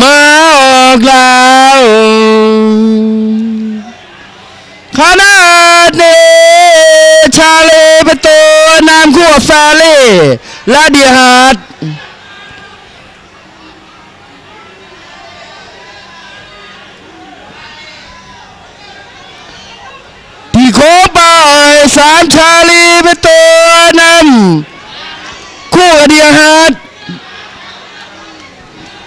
มาออกแล้วขนาดนี้ชาเลป็นตัวนำคู่กับฟาเล่และเดียฮาร์ดทีโค้งไปสามชาลีป็นตัวนำคู่กับเดียฮาร์ด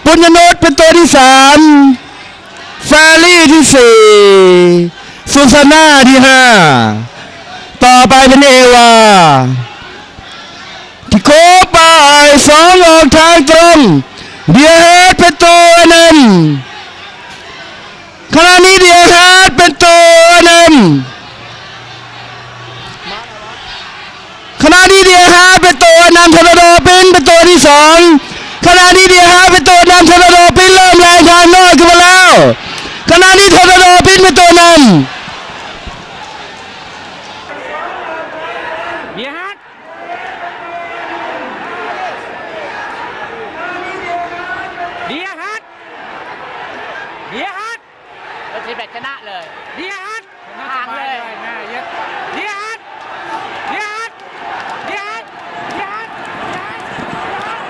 ปุญญนุชเป็นตัวที่สามฟารี่ที่สี่สุสาน่าที่ห้าต่อไปเป็นเอวาที่โคบายสองออกทางตรงเดียฮาร์ดเป็นตัวนำขณะนี้เดียฮาร์ดเป็นตัวนำขณะนี้เดียฮาร์ดเป็นตัวนำทอร์โดปินเป็นตัวที่สองขณะนี้เดียาร์ดเป็นตัวนำทอร์นาโดปินเริ่มแรงทางนอกขึ้นมาแล้วขณะนี้ทอร์นาโดปินเป็นตัวนำเบียร์ฮัทเบียร์ฮัทเบียร์ฮัทเป็นทีมแบบชนะเลยเบียร์ฮัทห่างเลยแม่เยอะเบียร์ฮัทเบียร์ฮัทเบียร์ฮัทเบียร์ฮัทเบียร์ฮัท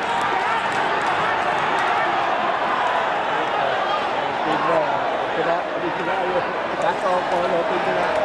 ปีนชนะอดีตชนะเลยการออกก่อนเลยปีนชนะ